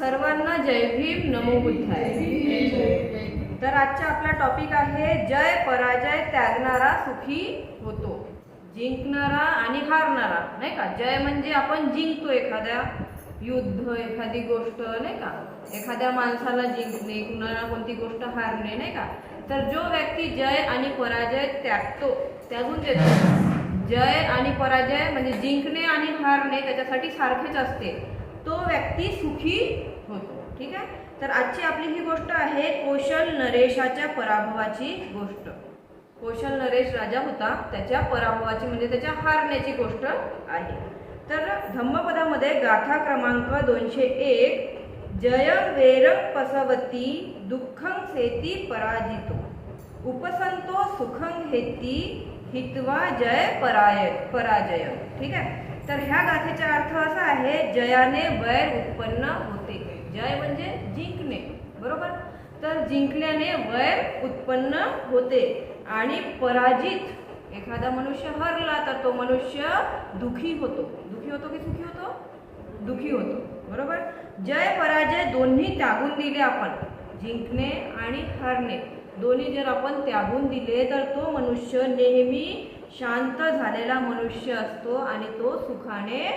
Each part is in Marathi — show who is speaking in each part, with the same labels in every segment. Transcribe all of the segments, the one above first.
Speaker 1: सर्वांना जय भीम नमो बुद्धाय. तर आजचा आपला टॉपिक आहे जय पराजय त्यागणारा सुखी होतो. जिंकणारा आणि हारणारा नाही का? जय म्हणजे आपण जिंकतो एखाद्या युद्ध एखादी गोष्ट नाही का? एखाद्या माणसाला जिंकणे कुणाला कोणती गोष्ट हारणे नाही का? तर जो व्यक्ती जय आणि पराजय त्यागतो त्यातून देतो. जय आणि पराजय म्हणजे जिंकणे आणि हारणे त्याच्यासाठी सारखेच असते. तो व्यक्ती सुखी होतो. ठीक आहे? तर आजची आपली ही गोष्ट आहे कोशल नरेशाच्या पराभवाची गोष्ट. कोशल नरेश राजा होता त्याच्या पराभवाची म्हणजे त्याच्या हारण्याची गोष्ट आहे. तर धम्मपदामध्ये गाथा क्रमांक दोनशे एक जय वेर पसवती दुःखं सेती पराजितो. उपसंतो सुखं हेती हितवा जय पराय पराजय. ठीक आहे? तर ह्या गाथेचा अर्थ असा आहे जयाने वैर उत्पन्न होते. जय म्हणजे जिंकणे बरोबर? तर जिंकल्याने वैर उत्पन्न होते आणि पराजित एखादा मनुष्य हरला तर तो मनुष्य दुखी होतो. दुखी होतो की सुखी होतो? दुखी होतो बरोबर? जय पराजय दोन्ही त्यागून दिले आपण जिंकणे आणि हारणे. दोन्ही जर आपण त्यागून दिले तर तो मनुष्य नेहमी शांत झालेला मनुष्य असतो आणि तो सुखाने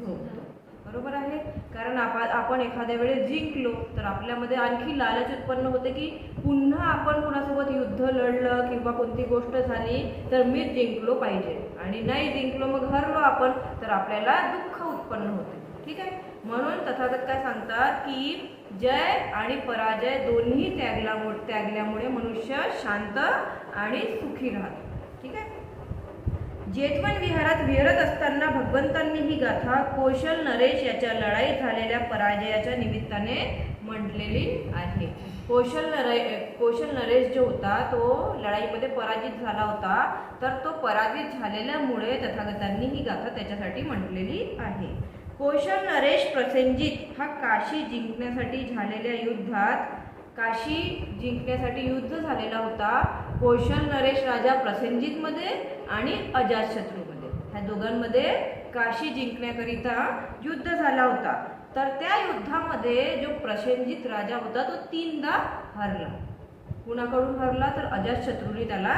Speaker 1: झोपतो. बरोबर आहे? कारण आपण आपण एखाद्या वेळेस जिंकलो तर आपल्यामध्ये आणखी लालच उत्पन्न होते की पुन्हा आपण कोणासोबत युद्ध लढलं किंवा कोणती गोष्ट झाली तर मीच जिंकलो पाहिजे. आणि नाही जिंकलो मग हरलो आपण तर आपल्याला दुःख उत्पन्न होते. ठीक आहे? म्हणून तथागत काय सांगतात की जय आणि पराजय दोन्ही त्यागला त्यागल्यामुळे मनुष्य शांत आणि सुखी राहतो. जेतवन विहारात विहरत असताना भगवंतांनी ही गाथा कोशल नरेश याच्या लढाईत झालेल्या पराजयाच्या निमित्ताने म्हटलेली आहे. कोशल नरे कोशल नरेश जो होता तो लढाईमध्ये पराजित झाला होता. तर तो पराजित झालेल्यामुळे तथागतांनी ही गाथा त्याच्यासाठी म्हटलेली आहे. कोशल नरेश प्रसेनजित हा काशी जिंकण्यासाठी झालेल्या युद्धात काशी जिंकण्यासाठी युद्ध झालेला होता. कौशल नरेश राजा प्रसेनजितमध्ये आणि अजातशत्रूमध्ये ह्या दोघांमध्ये काशी जिंकण्याकरिता युद्ध झाला होता. तर त्या युद्धामध्ये जो प्रसेनजित राजा होता तो तीनदा हरला. कुणाकडून हरला? तर अजातशत्रूने त्याला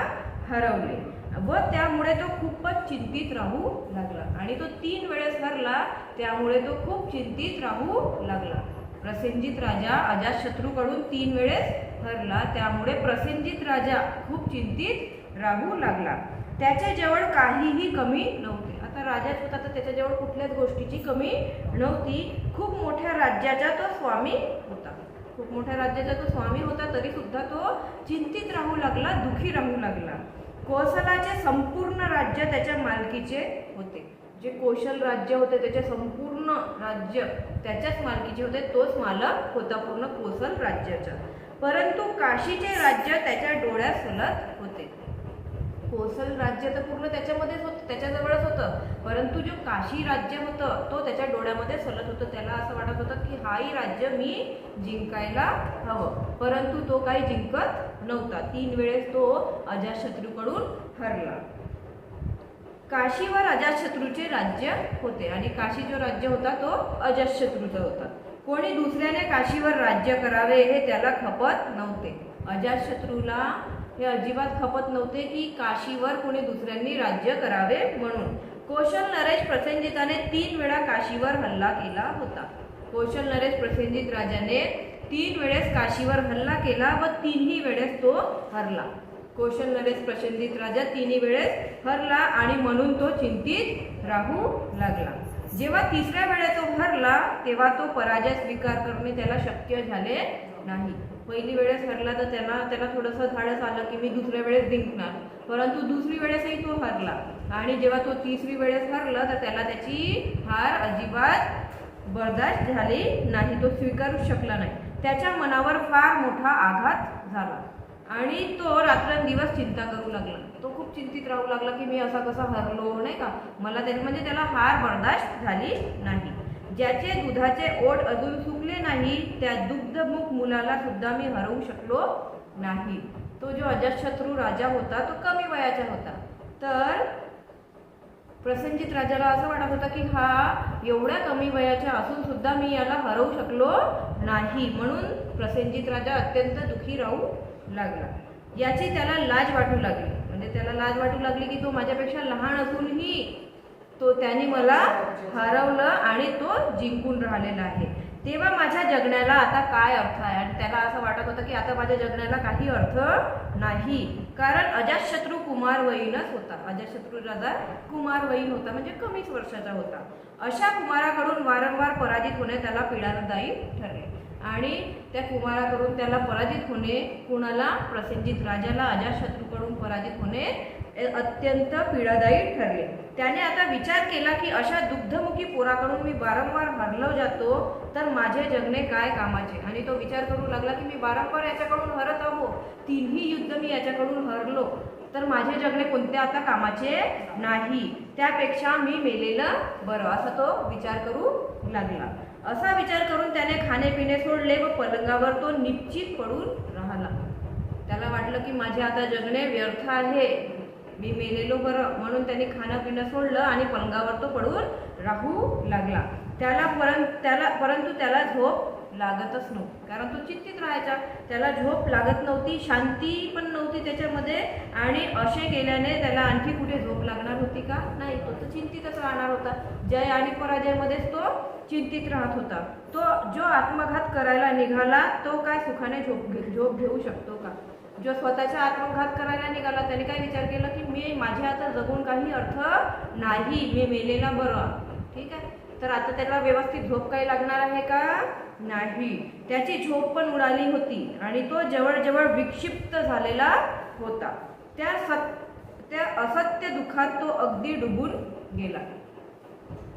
Speaker 1: हरवले. व त्यामुळे तो खूपच चिंतित राहू लागला. आणि तो तीन वेळेस हरला त्यामुळे तो खूप चिंतित राहू लागला. प्रसेनजित राजा अजातशत्रूकडून तीन वेळेस हरला. त्यामुळे प्रसेनजित राजा खूप चिंतित राहू लागला. त्याच्याजवळ काहीही कमी नव्हते. आता राजाच होता तर त्याच्याजवळ कुठल्याच गोष्टीची कमी नव्हती. खूप मोठ्या राज्याचा तो स्वामी होता. खूप मोठ्या राज्याचा तो स्वामी होता तरी सुद्धा तो चिंतित राहू लागला दुखी राहू लागला. कोसलाचे संपूर्ण राज्य त्याच्या मालकीचे होते. जे कोशल राज्य होते त्याचे संपूर्ण राज्य त्याच्याच मालकीचे होते तोच मालक होता पूर्ण कोसल राज्याचा. परंतु काशीचे राज्य त्याच्या डोळ्यात सलत होते. कोसल राज्य तर पूर्ण त्याच्यामध्येच होतं त्याच्याजवळच होतं. परंतु जो काशी राज्य होतं तो त्याच्या डोळ्यामध्ये सलत होतं. त्याला असं वाटत होतं की हाही राज्य मी जिंकायला हवं. परंतु तो काही जिंकत नव्हता. तीन वेळेस तो अजाशत्रूकडून हरला. काशीवर अजातशत्रूचे राज्य होते. आणि काशी जो राज्य होता तो अजातशत्रूचा होता. कोणी दुसऱ्याने काशीवर राज्य करावे हे त्याला खपत नव्हते. अजातशत्रूला हे अजिबात खपत नव्हते की काशीवर कोणी दुसऱ्यांनी राज्य करावे म्हणून. कौशल नरेश प्रसेनजिताने तीन वेळा काशीवर हल्ला केला होता. कौशल नरेश प्रसेनजित राजाने तीन वेळेस काशीवर हल्ला केला व तीनही वेळेस तो हरला. कौशल नरेश प्रचंडित राजा तिन्ही वेळेस हरला आणि म्हणून तो चिंतित राहू लागला. जेव्हा तिसऱ्या वेळेस तो हरला तेव्हा तो पराजय स्वीकार करणे त्याला शक्य झाले नाही. पहिली वेळेस हरला तर त्यांना त्याला थोडंसं धाडस आलं की मी दुसऱ्या वेळेस जिंकणार. परंतु दुसरी वेळेसही तो हरला. आणि जेव्हा तो तिसरी वेळेस हरला तर त्याला त्याची हार अजिबात बर्दाश्त झाली नाही. तो स्वीकारू शकला नाही. त्याच्या मनावर फार मोठा आघात झाला. आणि तो रात्रंदिवस चिंता करू लागला. तो खूप चिंतित राहू लागला की मी असा कसा हरलो नाही का? मला त्याने म्हणजे त्याला हार बर्दाश्त झाली नाही. ज्याचे दुधाचे ओट अजून सुकले नाही त्या दुग्धमुख मुलाला सुद्धा मी हरवू शकलो नाही. तो जो अजातशत्रू राजा होता तो कमी वयाचा होता. तर प्रसंजित राजाला असं वाटत होतं की हा एवढ्या कमी वयाच्या असून सुद्धा मी याला हरवू शकलो नाही. म्हणून प्रसंजित राजा अत्यंत दुखी राहू लागला. याची त्याला लाज वाटू लागली. म्हणजे त्याला लाज वाटू लागली की तो माझ्यापेक्षा लहान असूनही तो त्याने मला हरवलं आणि तो जिंकून राहिलेला आहे. तेव्हा माझ्या जगण्याला आता काय अर्थ आहे? आणि त्याला असं वाटत होतं की आता माझ्या जगण्याला काही अर्थ नाही. कारण अजातशत्रू कुमारवयीनच होता. अजातशत्रू राजा कुमारवयीन होता म्हणजे कमीच वर्षाचा होता. अशा कुमाराकडून वारंवार पराजित होणे त्याला पीडादायी ठरले. आणि त्या कुमाराकडून त्याला पराजित होणे कुणाला? प्रसिद्धित राजाला. अजातशत्रूकडून पराजित होणे अत्यंत पीडादायी ठरले. त्याने आता विचार केला की अशा दुग्धमुखी पोराकडून मी वारंवार हरलो जातो तर माझे जगणे काय कामाचे? आणि तो विचार करू लागला की मी वारंवार याच्याकडून हरत आहो. तिन्ही युद्ध मी याच्याकडून हरलो तर माझे जगणे कोणत्या आता कामाचे? नाही. त्यापेक्षा मी मेलेलं बरं असा तो विचार करू लागला. असा विचार करून त्याने खाणे पिणे सोडले व पलंगावर तो निश्चित पडून राहिला. त्याला वाटलं की माझे आता जगणे व्यर्थ आहे. मी मेलेलो बरं. म्हणून त्याने खाणं पिणं सोडलं आणि पलंगावर तो पडून राहू लागला. त्याला परं त्याला परंतु त्याला झोप लागतच नव्हती. कारण तो चिंतित राहायचा. त्याला झोप लागत नव्हती शांती पण नव्हती त्याच्यामध्ये. आणि असे केल्याने त्याला आणखी कुठे झोप लागणार होती का? नाही तो तर चिंतितच राहणार होता. जय आणि पराजयमध्येच तो चिंतित राहत होता. तो जो आत्मघात करायला निघाला तो काय सुखाने झोप घे झोप घेऊ शकतो का? जो स्वतःचा आत्मघात करायला निघाला त्याने काय विचार केला की मी माझे आता जगून काही अर्थ नाही मी मेलेला बरं. ठीक आहे? तर आता त्याला व्यवस्थित झोप काही लागणार आहे का? नाही. त्याची झोप पण उडाली होती आणि तो जवळजवळ विक्षिप्त झालेला होता. त्या सत त्या असत्य दुःखात तो अगदी डुबून गेला.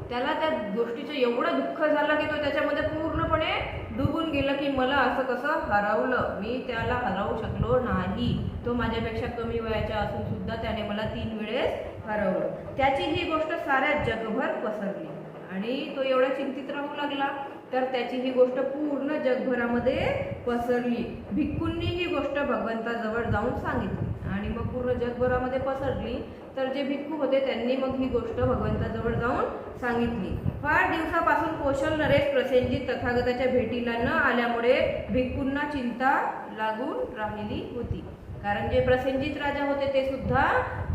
Speaker 1: त्याला त्या गोष्टीचं एवढं दुःख झालं की तो त्याच्यामध्ये पूर्णपणे डुबून गेलं की मला असं कसं हरवलं? मी त्याला हरवू शकलो नाही. तो माझ्यापेक्षा कमी वयाचा असून सुद्धा त्याने मला तीन वेळेस हरवलं. त्याची ही गोष्ट साऱ्या जगभर पसरली. आणि तो एवढा चिंतित राहू लागला. तर त्याची ही गोष्ट पूर्ण जगभरामध्ये पसरली. भिक्खूंनी ही गोष्ट भगवंताजवळ जाऊन सांगितली. आणि मग पूर्ण जगभरामध्ये पसरली तर जे भिक्खू होते त्यांनी मग ही गोष्ट भगवंताजवळ जाऊन सांगितली. फार दिवसापासून कौशल नरेश प्रसेनजी तथागताच्या भेटीला न आल्यामुळे भिक्खूंना चिंता लागून राहिली होती. कारण जे प्रसेनजित राजा होते ते सुद्धा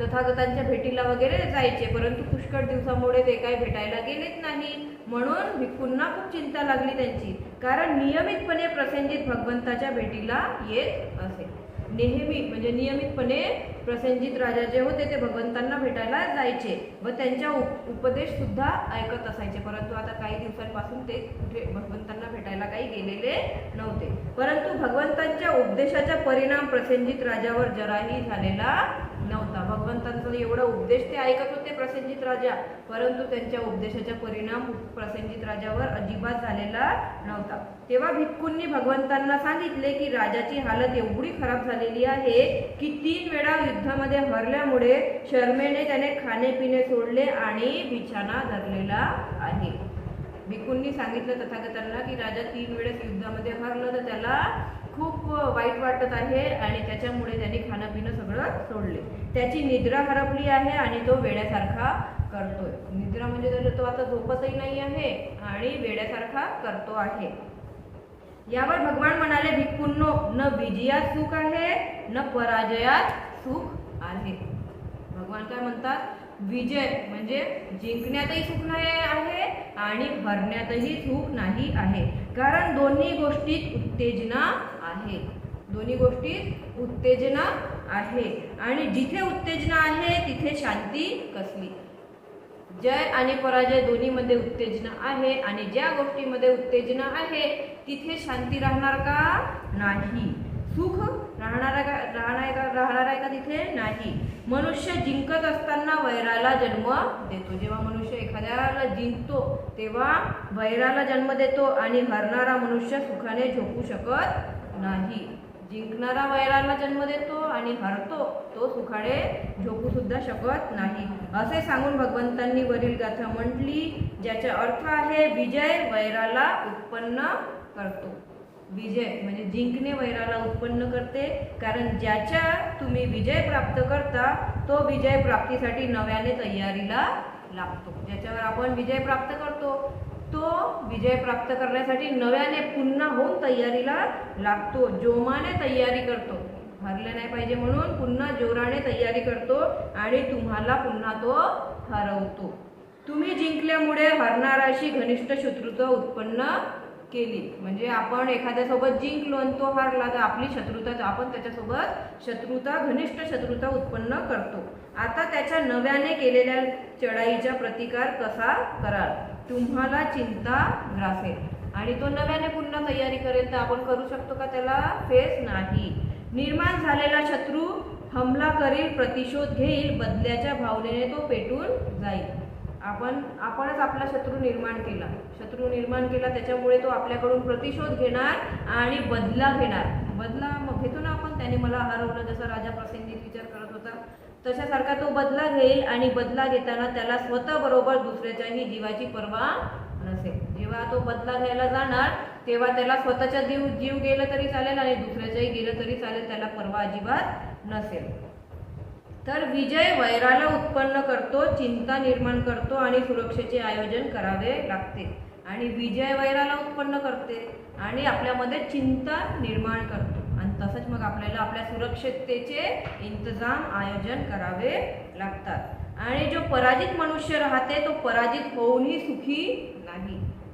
Speaker 1: तथागतांच्या भेटीला वगैरे जायचे परंतु पुष्कळ दिवसामुळे ते काही भेटायला गेलेच नाही. म्हणून भिक्खूंना खूप चिंता लागली त्यांची. कारण नियमितपणे प्रसेनजित भगवंताच्या भेटीला येत असे. नेहमी म्हणजे नियमितपणे प्रसेनजित राजा जे होते ते भगवंतांना भेटायला जायचे व त्यांच्या उप उपदेश सुद्धा ऐकत असायचे. परंतु आता काही दिवसांपासून ते कुठे भगवंतांना भेटायला काही गेलेले नव्हते. परंतु भगवंतांच्या उपदेशाचा परिणाम प्रसेनजित राजावर जराही झालेला नव्हता. भगवंतांचा एवढा उपदेश ते ऐकत होते प्रसेनजित राजा परंतु त्यांच्या उपदेशाचा परिणाम प्रसेनजित राजावर अजिबात झालेला नव्हता. तेव्हा भिक्खूंनी भगवंतांना सांगितले की राजाची हालत एवढी खराब झालेली आहे की तीन वेळा युद्धामध्ये हरल्यामुळे शर्मेने त्याने खाणे पिणे सोडले आणि बिछाना धरलेला आहे. भिक्खूंनी सांगितलं तथागतांना की राजा तीन वेळेस युद्धामध्ये हरलं तर त्याला खूप वाईट वाटत आहे आणि त्याच्यामुळे त्याने खाणं पिणं सगळं सोडले. त्याची निद्रा हरपली आहे आणि तो वेड्यासारखा करतोय. निद्रा म्हणजे तर तो आता झोपतही नाही आहे आणि वेड्यासारखा करतो आहे. यावर भगवान म्हणाले भिक्कुनो न विजयात सुख आहे न पराजयात सुख आहे. भगवान काय म्हणतात? विजय. म्हणजे जिंकण्यातही सुख नाही आहे आणि हरण्यातही सुख नाही आहे. कारण दोन्ही गोष्टीत उत्तेजना आहे. दोन्ही गोष्टीत उत्तेजना आहे. आणि जिथे उत्तेजना आहे तिथे शांती कसली? जय आणि पराजय दोन्हीमध्ये उत्तेजना आहे आणि ज्या गोष्टीमध्ये उत्तेजना आहे तिथे शांती राहणार का? नाही. सुख राहणार का राहणार का राहणार आहे का तिथे नाही. मनुष्य जिंकत असताना वैराला जन्म देतो. जेव्हा मनुष्य एखाद्याला जिंकतो तेव्हा वैराला जन्म देतो आणि हरणारा मनुष्य सुखाने झोपू शकत नाही. जिंकणारा वैराला जन्म देतो आणि हरतो तो सुखाने झोपू सुद्धा शकत नाही. असे सांगून भगवंतांनी वरील गाथा म्हटली ज्याचा अर्थ आहे विजय वैराला उत्पन्न करतो. विजय म्हणजे जिंकणे वैराला उत्पन्न करते. कारण ज्याच्या तुम्ही विजय प्राप्त करता तो विजय प्राप्तीसाठी नव्याने तयारीला लागतो. ज्याच्यावर आपण विजय प्राप्त करतो तो विजय प्राप्त करण्यासाठी नव्याने पुन्हा होऊन तयारीला लागतो. जोमाने तयारी करतो. हरले नाही पाहिजे म्हणून पुन्हा जोराने तयारी करतो आणि तुम्हाला पुन्हा तो हरवतो. तुम्ही जिंकल्यामुळे हरणाराशी घनिष्ठ शत्रुत्व उत्पन्न केली. म्हणजे आपण एखाद्यासोबत जिंकलो आणि तो हारला तर आपली शत्रुता आपण त्याच्यासोबत शत्रुता घनिष्ठ शत्रुता उत्पन्न करतो. आता त्याच्या नव्याने केलेल्या चढाईचा प्रतिकार कसा कराल? तुम्हाला चिंता ग्रासेल. आणि तो नव्याने पुन्हा तयारी करेल तर आपण करू शकतो का त्याला? फेस नाही. निर्माण झालेला शत्रू हमला करील प्रतिशोध घेईल बदल्याच्या भावनेने तो पेटून जाईल. आपण आपणच आपला शत्रू निर्माण केला. शत्रू निर्माण केला त्याच्यामुळे तो आपल्याकडून प्रतिशोध घेणार आणि बदला घेणार. बदला मग घेतो ना आपण? त्याने मला हरवलं जसं राजा प्रसेनजीत विचार करत होता. तशासारखा तो बदला घेईल आणि बदला घेताना त्याला स्वतः बरोबर दुसऱ्याच्याही जीवाची पर्वा नसेल. जेव्हा तो बदला घ्यायला जाणार तेव्हा त्याला स्वतःचा जीव जीव गेलं तरी चालेल आणि दुसऱ्याच्याही गेलं तरी चालेल त्याला पर्वा अजिबात नसेल. तर विजय वैराला उत्पन्न करतो चिंता निर्माण करतो आणि सुरक्षेचे आयोजन करावे लागते. आणि विजय वैराला उत्पन्न करते आणि आपल्यामध्ये चिंता निर्माण करतो. आणि तसंच मग आपल्याला आपल्या सुरक्षिततेचे इंतजाम आयोजन करावे लागतात. आणि जो पराजित मनुष्य राहते तो पराजित होऊनही सुखी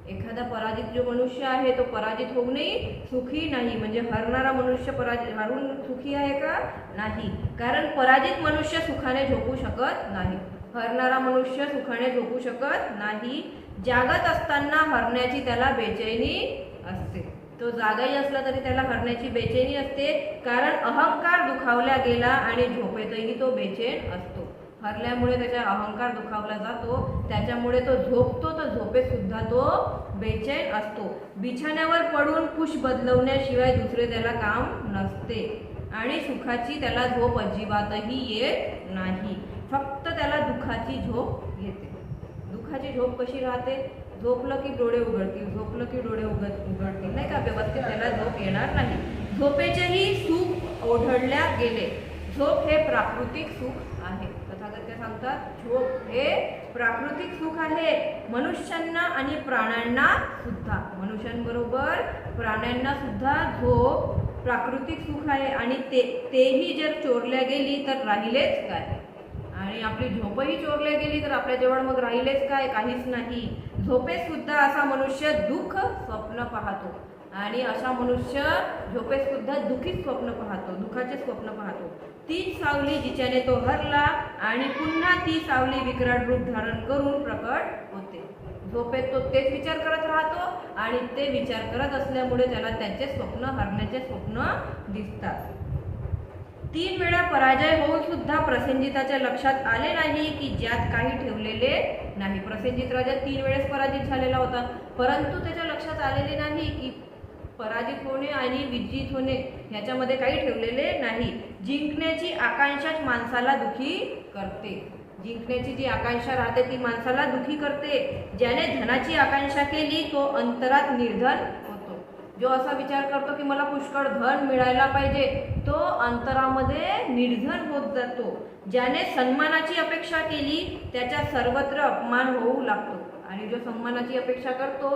Speaker 1: एखादा पराजित जो मनुष्य आहे तो पराजित होऊनही सुखी नाही. म्हणजे हरणारा मनुष्य पराजित हरून सुखी आहे का? नाही. कारण पराजित मनुष्य सुखाने झोपू शकत नाही. हरणारा मनुष्य सुखाने झोपू शकत नाही. जागत असताना हरण्याची त्याला बेचैनी असते. तो जागाही असला तरी त्याला हरण्याची बेचैनी असते. कारण अहंकार दुखावला गेला आणि झोपेतही तो बेचैन असतो. हरल्यामुळे त्याचा अहंकार दुखावला जातो. त्याच्यामुळे तो झोपतो तर झोपेतसुद्धा तो बेचैन असतो. बिछाण्यावर पडून कुश बदलवण्याशिवाय दुसरे त्याला काम नसते. आणि सुखाची त्याला झोप अजिबातही येत नाही. फक्त त्याला दुःखाची झोप येते दुःखाची झोप कशी राहते? झोपलं की डोळे उघडतील झोपलं की डोळे उघड उघडतील. नाही का? व्यवस्थित त्याला झोप येणार नाही. झोपेचेही सुख ओढळल्या गेले. झोप हे प्राकृतिक सुख सांगतात झोप हे प्राकृतिक सुख आहे. मनुष्यांना आणि प्राण्यांना सुद्धा. मनुष्यांबरोबर प्राण्यांना सुद्धा झोप प्राकृतिक सुख आहे आणि ते तेही जर चोरल्या गेली तर राहिलेच काय? आणि आपली झोपही चोरल्या गेली तर आपल्याजवळ मग राहिलेच काय? काहीच नाही. झोपेत सुद्धा असा मनुष्य दुःख स्वप्न पाहतो. आणि असा मनुष्य झोपेत सुद्धा दुःखीच स्वप्न पाहतो दुःखाचे स्वप्न पाहतो. तीच सावली जिच्याने तो हरला आणि पुन्हा ती सावली विकराळ रूप धारण करून प्रकट होते. झोपेत तो तेच विचार करत राहतो आणि ते विचार करत असल्यामुळे त्याला त्याचे स्वप्न हरण्याचे स्वप्न दिसतात. तीन वेळा पराजय होऊन सुद्धा प्रसेनजिताच्या लक्षात आले नाही की ज्यात काही ठेवलेले नाही. प्रसेनजित राजा तीन वेळेस पराजित झालेला होता परंतु त्याच्या लक्षात आलेले नाही की पराजित होणे आणि विजित होणे ह्याच्यामध्ये काही ठेवलेले नाही. जिंकण्याची आकांक्षाच माणसाला दुखी करते. जिंकण्याची जी आकांक्षा राहते ती माणसाला दुखी करते. ज्याने धनाची आकांक्षा केली तो अंतरात निर्धन होतो. जो असा विचार करतो की मला पुष्कळ धन मिळायला पाहिजे तो अंतरामध्ये निर्धन होत जातो. ज्याने सन्मानाची अपेक्षा केली त्याच्या सर्वत्र अपमान होऊ लागतो. आणि जो सन्मानाची अपेक्षा करतो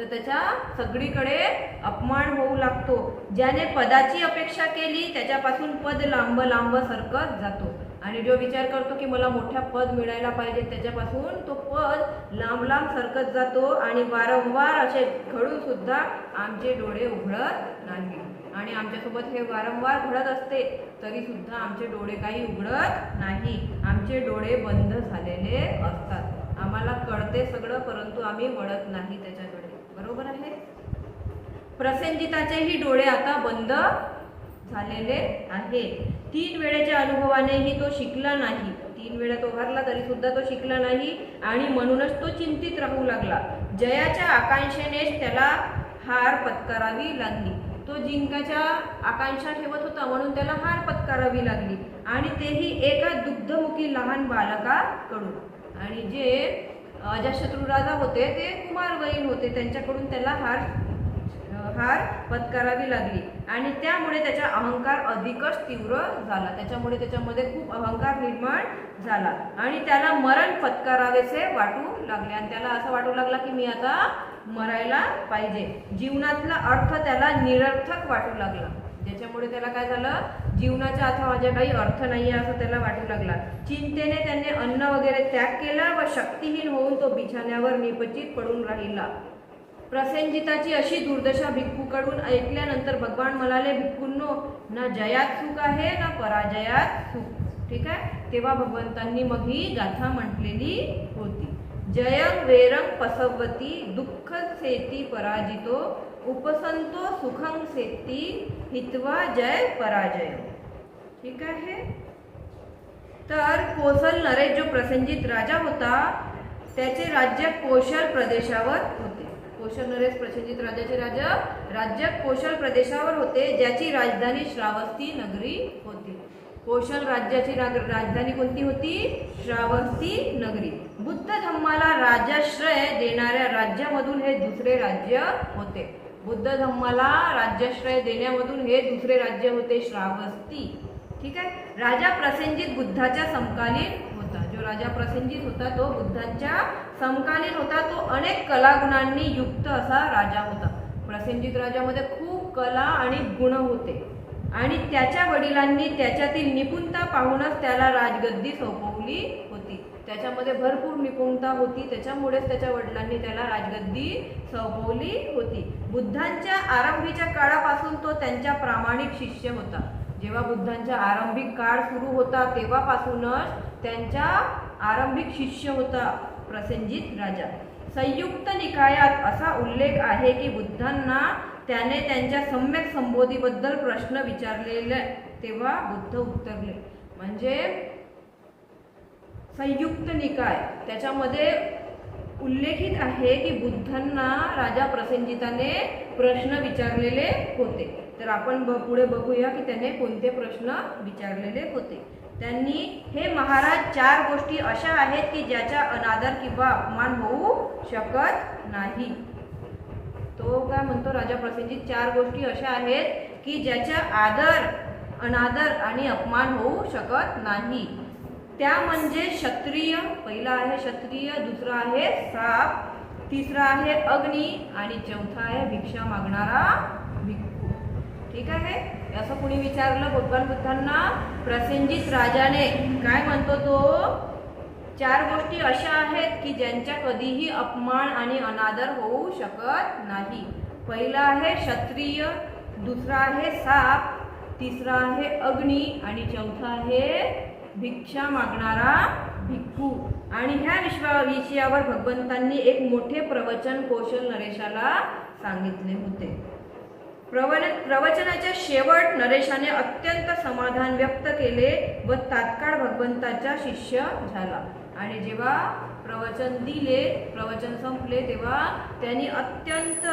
Speaker 1: तर त्याच्या सगळीकडे अपमान होऊ लागतो. ज्याने पदाची अपेक्षा केली त्याच्यापासून पद लांब लांब सरकत जातो. आणि जो विचार करतो की मला मोठ्या पद मिळायला पाहिजे त्याच्यापासून तो पद लांब लांब सरकत जातो आणि वारंवार असे घडून सुद्धा आमचे डोळे उघडत नाही. आणि आमच्यासोबत हे वारंवार घडत असते तरी सुद्धा आमचे डोळे काही उघडत नाही. आमचे डोळे बंद झालेले असतात. आम्हाला कळते सगळं परंतु आम्ही वळत नाही त्याच्याकडे. बरोबर आहे? प्रसेनजिताचेही डोळे आता बंद झालेले आहेत. तीन वेळेच्या अनुभवानेही तो शिकला नाही. तीन वेळा तो हरला तरी सुद्धा तो शिकला नाही आणि म्हणूनच तो चिंतित राहू लागला. जयाच्या आकांक्षेनेच त्याला हार पत्करावी लागली. तो जिंकाच्या आकांक्षा ठेवत होता म्हणून त्याला हार पत्करावी लागली. आणि तेही एका दुग्धमुखी लहान बालकाकडून. आणि जे ज्या राजा होते ते कुमारवयीन होते. त्यांच्याकडून त्याला हार हार पत्करावी लागली. आणि त्यामुळे त्याचा अहंकार अधिकच तीव्र झाला. त्याच्यामुळे त्याच्यामध्ये खूप अहंकार निर्माण झाला. आणि त्याला मरण पत्करावेसे वाटू लागले. आणि त्याला असं वाटू लागला की मी आता मरायला पाहिजे. जीवनातला अर्थ त्याला निरर्थक वाटू लागला. ज्याच्यामुळे त्याला काय झालं? जीवनाचा आता माझ्या काही अर्थ नाही आहे असं त्याला वाटू लागला. चिंतेने त्याने अन्न वगैरे त्याग केला व शक्तिहीन होऊन तो बिछाण्यावर निपचित पडून राहिला. प्रसेनजिताची अशी दुर्दशा भिक्खूकडून ऐकल्यानंतर भगवान म्हणाले भिक्खूंनो ना जयात सुख आहे ना पराजयात सुख. ठीक आहे? तेव्हा भगवंतांनी मग ही गाथा म्हटलेली होती. जयं वेरं पसवती दुःख सेती पराजितो उपसंतो सुखं सेती हितवा जय पराजय। ठीक आहे? तर कोसल नरेश जो प्रसंजित राजा होता त्याचे राज्य कोशल प्रदेशावर होते. कोशल नरेश प्रसंजित राजाचे राजा राज्य कोशल प्रदेशावर होते ज्याची राजधानी श्रावस्ती नगरी होती. कोशल राज्याची राजधानी कोणती होती? श्रावस्ती नगरी. बुद्ध धम्माला राजाश्रय देणाऱ्या राज्यामधून हे दुसरे राज्य होते. बुद्ध धम्माला राज्याश्रय देण्यामधून हे दुसरे राज्य होते श्रावस्ती. ठीक आहे? राजा प्रसेनजित बुद्धाच्या समकालीन होता. जो राजा प्रसेनजित होता तो बुद्धांच्या समकालीन होता. तो अनेक कलागुणांनी युक्त असा राजा होता. प्रसेनजित राजामध्ये खूप कला आणि गुण होते. आणि त्याच्या वडिलांनी त्याच्यातील निपुणता पाहूनच त्याला राजगद्दी सोपवली. त्याच्यामध्ये भरपूर निपुणता होती. त्याच्यामुळेच त्याच्या वडिलांनी त्याला राजगद्दी सोपवली होती. बुद्धांच्या आरंभीच्या काळापासून तो त्यांच्या प्रामाणिक शिष्य होता. जेव्हा बुद्धांचा आरंभिक काळ सुरू होता तेव्हापासूनच त्यांच्या आरंभिक शिष्य होता प्रसंजित राजा. संयुक्त निकायात असा उल्लेख आहे की बुद्धांना त्याने त्यांच्या सम्यक संबोधीबद्दल प्रश्न विचारलेले तेव्हा बुद्ध उत्तरले. म्हणजे संयुक्त निकाय. त्याच्यामध्ये उल्लेखित आहे की बुद्धांना राजा प्रसेनजिताने प्रश्न विचारलेले होते. तर आपण ब पुढे बघूया की त्याने कोणते प्रश्न विचारलेले होते. त्यांनी हे महाराज चार गोष्टी अशा आहेत की ज्याचा अनादर किंवा अपमान होऊ शकत नाही. तो काय म्हणतो? राजा प्रसेनजीत चार गोष्टी अशा आहेत की ज्याचा आदर अनादर आणि अपमान होऊ शकत नाही. त्या म्हणजे क्षत्रिय पहिला आहे क्षत्रिय दुसरा आहे साप तिसरा आहे अग्नी आणि चौथा आहे भिक्षा मागणारा भिक्खू. ठीक आहे? असं कुणी विचारलं भगवान बुद्धांना? प्रसेंजित राजाने. काय म्हणतो तो? चार गोष्टी अशा आहेत की ज्यांच्या कधीही अपमान आणि अनादर होऊ शकत नाही. पहिला आहे क्षत्रिय दुसरा आहे साप तिसरा आहे अग्नी आणि चौथा आहे भिक्षा मागणारा भिक्खू. आणि ह्या विश्वा विषयावर भगवंतांनी एक मोठे प्रवचन कौशल नरेशाला सांगितले होते. प्रवन प्रवचनाच्या शेवट नरेशाने अत्यंत समाधान व्यक्त केले व तात्काळ भगवंताचा शिष्य झाला. आणि जेव्हा प्रवचन दिले प्रवचन संपले तेव्हा त्यांनी अत्यंत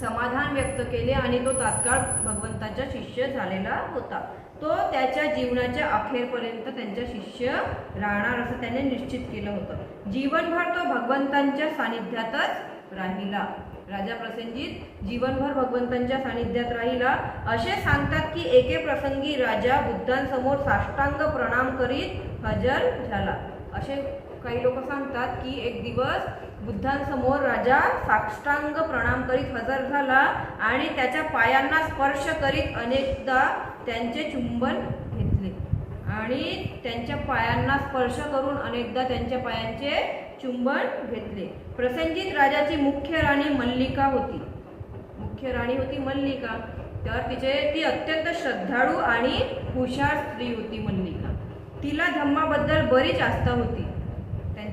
Speaker 1: समाधान व्यक्त केले आणि तो तात्काळ भगवंताचा शिष्य झालेला होता. तो त्याच्या जीवनाच्या अखेरपर्यंत त्यांच्या शिष्य राहणार असं त्याने निश्चित केलं होतं. जीवनभर तो भगवंतांच्या सानिध्यातच राहिला. राजा प्रसंजित जीवनभर भगवंतांच्या सानिध्यात राहिला. असे सांगतात की एके प्रसंगी राजा बुद्धांसमोर साष्टांग प्रणाम करीत हजर झाला. असे काही लोक सांगतात की एक दिवस बुद्धांसमोर राजा साष्टांग प्रणाम करीत हजर झाला आणि त्याच्या पायांना स्पर्श करीत अनेकदा त्यांचे चुंबन घेतले. आणि त्यांच्या पायांना स्पर्श करून अनेकदा त्यांच्या पायांचे चुंबन घेतले. प्रसंजित राजाची मुख्य राणी मल्लिका होती. मुख्य राणी होती मल्लिका. तर तिचे ती अत्यंत श्रद्धाळू आणि हुशार स्त्री होती मल्लिका. तिला धम्माबद्दल बरीच आस्था होती.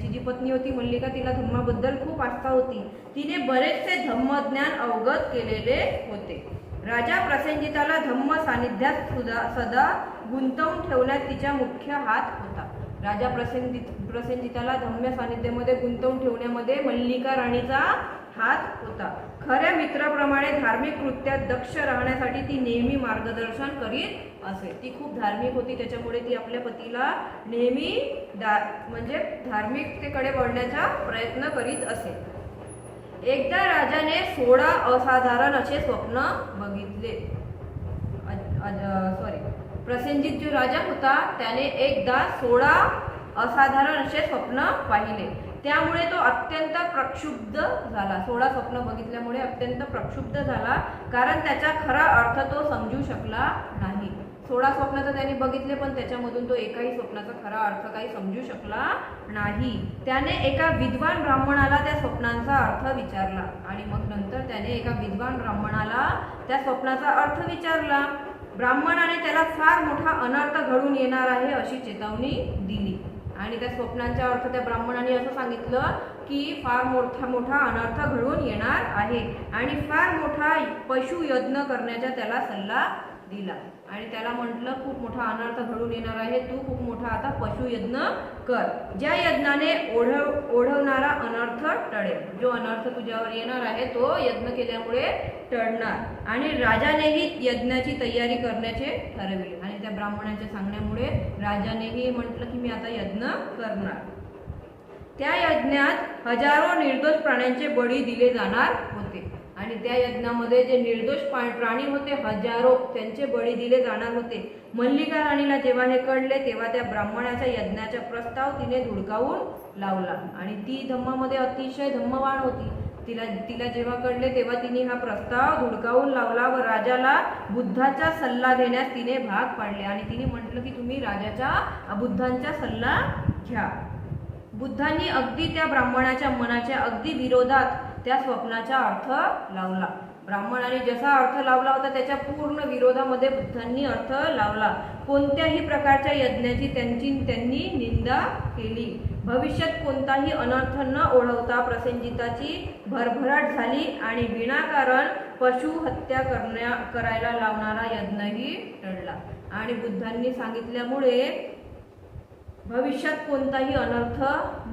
Speaker 1: त्यांची जी पत्नी होती मल्लिका तिला धम्माबद्दल खूप आस्था होती. तिने बरेचसे धम्मज्ञान अवगत केलेले होते. राजा प्रसेनजिताला धम्म सानिध्यात सुदा सदा गुंतवून ठेवण्यात तिचा मुख्य हात होता. राजा प्रसेनजित प्रसेनजिताला धम्म सानिध्यामध्ये गुंतवून ठेवण्यामध्ये मल्लिका राणीचा हात होता. खऱ्या मित्राप्रमाणे धार्मिक कृत्यात दक्ष राहण्यासाठी ती नेहमी मार्गदर्शन करीत असे. ती खूप धार्मिक होती त्याच्यामुळे ती आपल्या पतीला नेहमी दा म्हणजे धार्मिकतेकडे वळण्याचा प्रयत्न करीत असे. एकदा राजाने सोळा असाधारण असे स्वप्न बघितले. सॉरी प्रसेनजित जो राजा होता त्याने एकदा सोळा असाधारण असे स्वप्न पाहिले. त्यामुळे तो अत्यंत प्रक्षुब्ध झाला. सोळा स्वप्न बघितल्यामुळे अत्यंत प्रक्षुब्ध झाला. कारण त्याचा खरा अर्थ तो समजू शकला नाही. सोळा स्वप्न तर त्याने बघितले पण त्याच्यामधून तो एकाही स्वप्नाचा खरा अर्थ काही समजू शकला नाही. त्याने एका विद्वान ब्राह्मणाला त्या स्वप्नांचा अर्थ विचारला आणि मग नंतर त्याने एका विद्वान ब्राह्मणाला त्या स्वप्नाचा अर्थ विचारला. ब्राह्मणाने त्याला फार मोठा अनर्थ घडून येणार आहे अशी चेतावणी दिली. आणि त्या स्वप्नांचा अर्थ त्या ब्राह्मणाने असं सांगितलं की फार मोठा मोठा अनर्थ घडून येणार आहे. आणि फार मोठा पशु यज्ञ करण्याचा त्याला सल्ला दिला. आणि त्याला म्हटलं खूप मोठा अनर्थ घडून येणार आहे. तू खूप मोठा आता पशुयज्ञ कर. ज्या यज्ञाने ओढव ओढवणारा अनर्थ टळेल. जो अनर्थ तुझ्यावर येणार आहे तो यज्ञ केल्यामुळे टळणार. आणि राजानेही यज्ञाची तयारी करण्याचे ठरविले. आणि त्या ब्राह्मणाच्या सांगण्यामुळे राजानेही म्हटलं की मी आता यज्ञ करणार. त्या यज्ञात हजारो निर्दोष प्राण्यांचे बळी दिले जाणार आणि त्या यज्ञामध्ये जे निर्दोष पा- प्राणी होते हजारो त्यांचे बळी दिले जाणार होते. मल्लिका राणीला जेव्हा हे कळले तेव्हा त्या ब्राह्मणाच्या यज्ञाचा प्रस्ताव तिने धुडकावून लावला. आणि ती धम्मामध्ये अतिशय धम्मवान होती. तिला तिला जेव्हा कळले तेव्हा तिने हा प्रस्ताव धुडकावून लावला व राजाला बुद्धाचा सल्ला घेण्यास तिने भाग पाडले. आणि तिने म्हटलं की तुम्ही राजाच्या बुद्धांचा सल्ला घ्या. बुद्धांनी अगदी त्या ब्राह्मणाच्या मनाच्या अगदी विरोधात त्या स्वप्नाचा अर्थ लावला. ब्राह्मणाने जसा अर्थ लावला होता त्याच्या पूर्ण विरोधामध्ये बुद्धांनी अर्थ लावला. कोणत्याही प्रकारच्या यज्ञाची त्यांची त्यांनी निंदा केली. भविष्यात कोणताही अनर्थ न ओढवता प्रसंजिताची भरभराट झाली आणि विनाकारण पशु हत्या करण्या करायला लावणारा यज्ञही टळला. आणि बुद्धांनी सांगितल्यामुळे भविष्यात कोणताही अनर्थ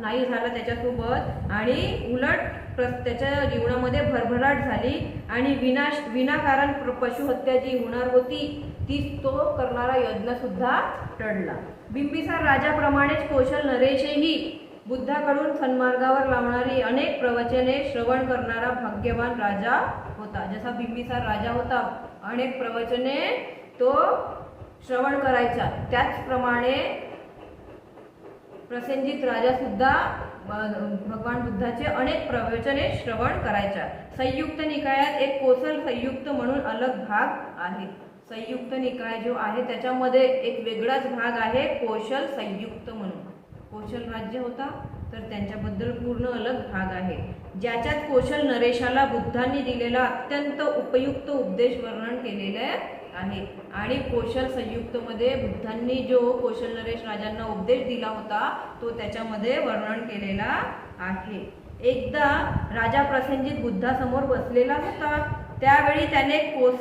Speaker 1: नाही झाला त्याच्यासोबत आणि उलट त्याच्या जीवनामध्ये भरभराट झाली आणि विनाश विनाकारण पशुहत्या जी होणार होती ती तो करणारा योजनासुद्धा टळला. बिंबिसार राजाप्रमाणेच कौशल नरेशही बुद्धाकडून सन्मार्गावर लावणारी अनेक प्रवचने श्रवण करणारा भाग्यवान राजा होता. जसा बिंबिसार राजा होता अनेक प्रवचने तो श्रवण करायचा. त्याचप्रमाणे प्रसेनजित राजा सुद्धा भगवान बुद्धाचे अनेक प्रवचने श्रवण करायच्या. संयुक्त निकायात एक कोसल संयुक्त म्हणून अलग भाग आहे. संयुक्त निकाय जो आहे त्याच्यामध्ये एक वेगळाच भाग आहे कोशल संयुक्त म्हणून. कोशल राज्य होता तर त्यांच्याबद्दल पूर्ण अलग भाग आहे. ज्याच्यात कोशल नरेशाला बुद्धांनी दिलेला अत्यंत उपयुक्त उपदेश वर्णन केलेलं आहे आहे. आणि कौशल संयुक्तमध्ये बुद्धांनी जो कौशल नरेश राजांना उपदेश दिला होता तो त्याच्यामध्ये वर्णन केलेला आहे. एकदा राजा प्रसंजित बुद्धासमोर बसलेला होता. त्यावेळी त्याने कोस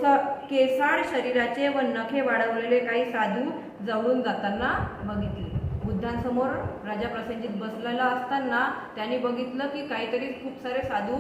Speaker 1: केसाळ शरीराचे व नखे वाढवलेले काही साधू जवळून जाताना बघितले. बुद्धांसमोर राजा प्रसंजित बसलेला असताना त्यांनी बघितलं की काहीतरी खूप सारे साधू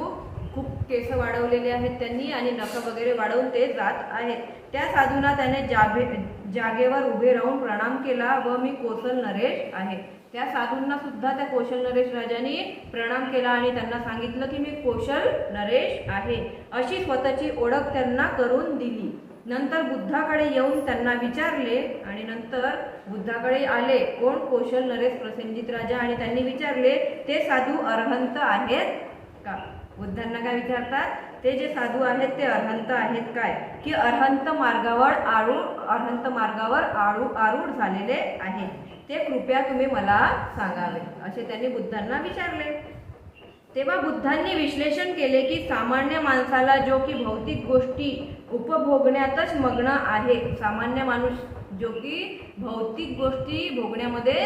Speaker 1: खूप केस वाढवलेले आहेत त्यांनी आणि नख वगैरे वाढवून ते जात आहेत. त्या साधूंना त्याने जागे जागेवर उभे राहून प्रणाम केला व मी कोसल नरेश आहे. त्या साधूंना सुद्धा त्या कौशल नरेश राजाने प्रणाम केला आणि त्यांना सांगितलं की मी कोशल नरेश आहे. अशी स्वतःची ओळख त्यांना करून दिली. नंतर बुद्धाकडे येऊन त्यांना विचारले आणि नंतर बुद्धाकडे आले. कोण कोशल नरेश प्रसेनजित राजा? आणि त्यांनी विचारले ते साधू अर्हंत आहेत का? बुद्धांना काय विचारतात? ते जे साधू आहेत ते अरहंत आहेत काय? की अरहंत मार्गावर आळू अरहंत मार्गावर आळू आरूढ झालेले आहेत ते कृपया तुम्ही मला सांगावे. असे त्यांनी बुद्धांना विचारले. तेव्हा बुद्धांनी विश्लेषण केले की सामान्य माणसाला जो की भौतिक गोष्टी उपभोगण्यातच मग्न आहे. सामान्य माणूस जो की भौतिक गोष्टी भोगण्यामध्ये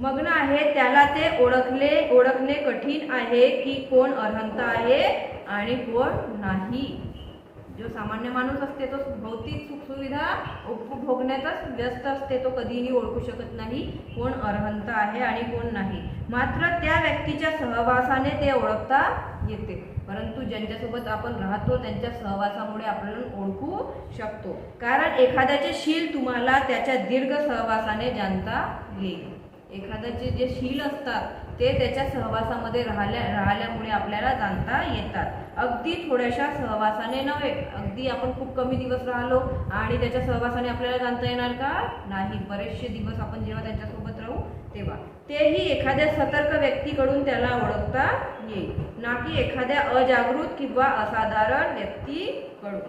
Speaker 1: मग्न आहे त्याला ते ओळखले ओळखणे कठीण आहे की कोण अरहंत आहे आणि कोण नाही. जो सामान्य माणूस असते तो भौतिक सुखसुविधा उपभोगण्याचाच व्यस्त असते तो कधीही ओळखू शकत नाही कोण अरहंत आहे आणि कोण नाही. मात्र त्या व्यक्तीच्या सहवासाने ते ओळखता येते. परंतु ज्यांच्यासोबत आपण राहतो त्यांच्या सहवासामुळे आपण ओळखू शकतो. कारण एखाद्याचे शील तुम्हाला त्याच्या दीर्घ सहवासाने जाणता येईल. एखाद्याचे जे शील असतात ते त्याच्या सहवासामध्ये राहिल्या राहिल्यामुळे आपल्याला जाणता येतात. अगदी थोड्याशा सहवासाने नव्हे अगदी आपण खूप कमी दिवस राहिलो आणि त्याच्या सहवासाने आपल्याला जाणता येणार का? नाही. बरेचसे दिवस आपण जेव्हा त्यांच्यासोबत राहू तेव्हा. तेही एखाद्या सतर्क व्यक्तीकडून त्याला ओळखता येईल. ना की एखाद्या अजागृत किंवा असाधारण व्यक्तीकडून.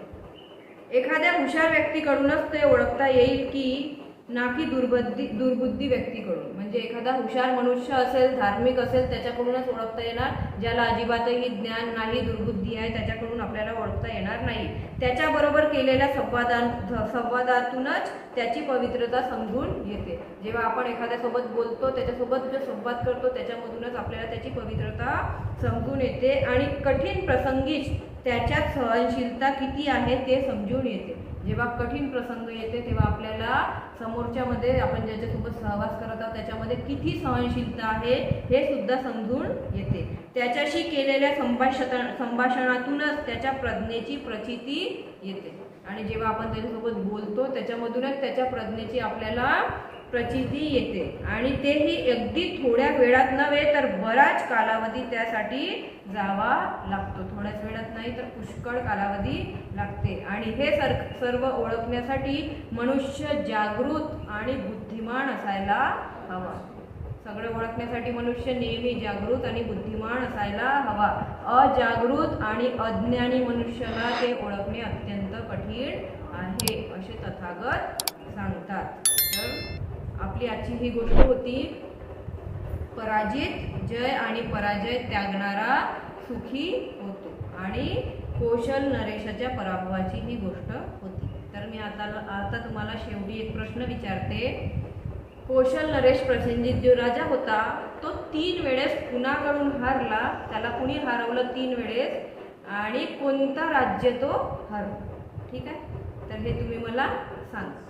Speaker 1: एखाद्या हुशार व्यक्तीकडूनच ते ओळखता येईल की ना की दुर्बुद्धी दुर्बुद्धी व्यक्तीकडून. म्हणजे एखादा हुशार मनुष्य असेल धार्मिक असेल त्याच्याकडूनच ओळखता येणार. ज्याला अजिबातही ज्ञान नाही दुर्बुद्धी आहे त्याच्याकडून आपल्याला ओळखता येणार नाही. त्याच्याबरोबर केलेल्या संवादां संवादातूनच त्याची पवित्रता समजून येते जेव्हा आपण एखाद्यासोबत बोलतो त्याच्यासोबत जो संवाद करतो त्याच्यामधूनच आपल्याला त्याची पवित्रता समजून येते. आणि कठीण प्रसंगीच त्याच्यात सहनशीलता किती आहे ते समजून येते. जेव्हा कठीण प्रसंग येते तेव्हा आपल्याला समोरच्यामध्ये आपण ज्याच्यासोबत सहवास करत आहोत त्याच्यामध्ये किती सहनशीलता आहे हे सुद्धा समजून येते. त्याच्याशी केलेल्या संभाषण संभाषणातूनच त्याच्या प्रज्ञेची प्रचिती येते. आणि जेव्हा आपण त्याच्यासोबत बोलतो त्याच्यामधूनच त्याच्या प्रज्ञेची आपल्याला प्रचिती येते. आणि तेही अगदी थोड्या वेळात नव्हे तर बराच कालावधी त्यासाठी जावा लागतो. थोड्याच वेळात नाही तर पुष्कळ कालावधी लागते. आणि हे सर सर्व ओळखण्यासाठी मनुष्य जागृत आणि बुद्धिमान असायला हवा. सगळं ओळखण्यासाठी मनुष्य नेहमी जागृत आणि बुद्धिमान असायला हवा. अजागृत आणि अज्ञानी मनुष्याला ते ओळखणे अत्यंत कठीण आहे असे तथागत सांगतात. आपली आजची ही गोष्ट होती पराजित जय आणि पराजय त्यागणारा सुखी होतो. आणि कौशल नरेशाच्या पराभवाची ही गोष्ट होती. तर मी आता आता तुम्हाला शेवटी एक प्रश्न विचारते. कौशल नरेश प्रसेनजित जो राजा होता तो तीन वेळेस कुणाकडून हारला. त्याला कुणी हरवलं तीन वेळेस? आणि कोणता राज्य तो हरवला? ठीक आहे? तर हे तुम्ही मला सांगा.